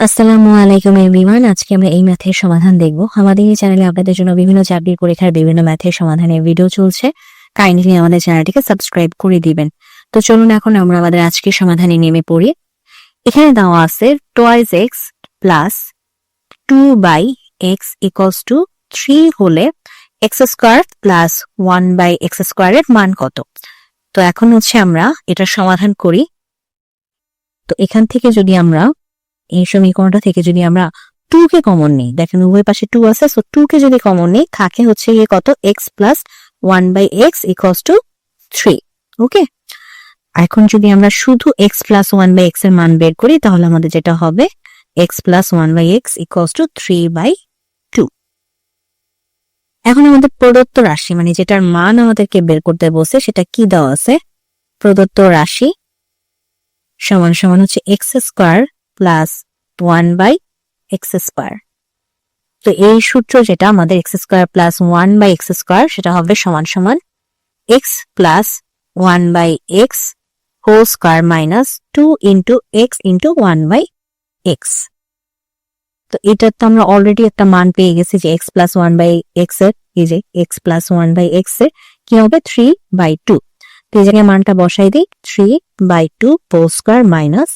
আসসালামু আলাইকুম, এভরিওয়ান। আজকে আমরা এই ম্যাথের সমাধান দেখব। আমাদের এই চ্যানেলে আপনাদের জন্য বিভিন্ন চাকরির পরীক্ষার বিভিন্ন ম্যাথের সমাধানের ভিডিও চলছে। কাইন্ডলি আমাদের চ্যানেলটিকে সাবস্ক্রাইব করে দিবেন। তো চলুন এখন আমরা আমাদের আজকের সমাধানে নেমে পড়ি। এখানে দেওয়া আছে twice x plus two by x equals to three হলে x square plus one by x স্কোয়ারের মান কত? তো এখন হচ্ছে আমরা এটার সমাধান করি। তো এখান থেকে যদি আমরা এই সমীকরণটা থেকে যদি আমরা টু কে কমন নিই, দেখেন উভয় পাশে টু আছে সো টু কে যদি কমন নিই, থাকে হচ্ছে গিয়ে কত? X plus one by x equals to three okay এখন যদি আমরা শুধু এক্স প্লাস ওয়ান বাই এক্সের মান বের করি, তাহলে আমাদের যেটা হবে? X plus one by x equals to three by two এখন আমাদের প্রদত্ত রাশি মানে যেটার মান আমাদেরকে বের করতে বসে সেটা কি দেওয়া আছে? প্রদত্ত রাশি সমান সমান হচ্ছে x square plus one by x square তো এই সূত্র যেটা আমাদের x square plus one by x square সেটা হবে সমান সমান x plus one by x whole square minus two into x into one by x তো এটার তো আমরা অলরেডি একটা মান পেয়ে গেছি যে এক্স প্লাস ওয়ান বাই এক্সের, এই যে এক্স প্লাস ওয়ান বাই এক্সের কি হবে? থ্রি বাই টু তো এই জায়গায় মানটা বসাই দিই three by two whole square minus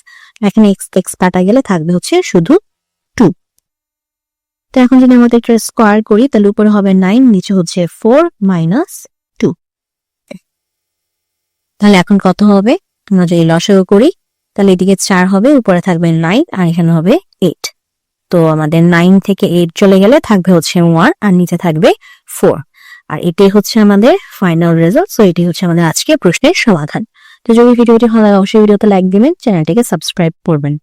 এখানে এক্স এক্স কাটা গেলে থাকবে হচ্ছে শুধু টু তো এখন যদি আমাদের এটা স্কোয়ার করি, তাহলে উপরে হবে নাইন নিচে হচ্ছে ফোর মাইনাস টু তাহলে এখন কত হবে? আমরা যদি লসাগু করি, তাহলে এদিকে চার হবে, উপরে থাকবে নাইন আর এখানে হবে এইট তো আমাদের নাইন থেকে এইট চলে গেলে থাকবে হচ্ছে ওয়ান আর নিচে থাকবে ফোর আর এটাই হচ্ছে আমাদের ফাইনাল রেজাল্ট সো এটি হচ্ছে আমাদের আজকে প্রশ্নের সমাধান। তো যদি ভিডিওটি ভালো লাগে অবশ্যই ভিডিওতে লাইক দিবেন চ্যানেলটিকে সাবস্ক্রাইব করবেন।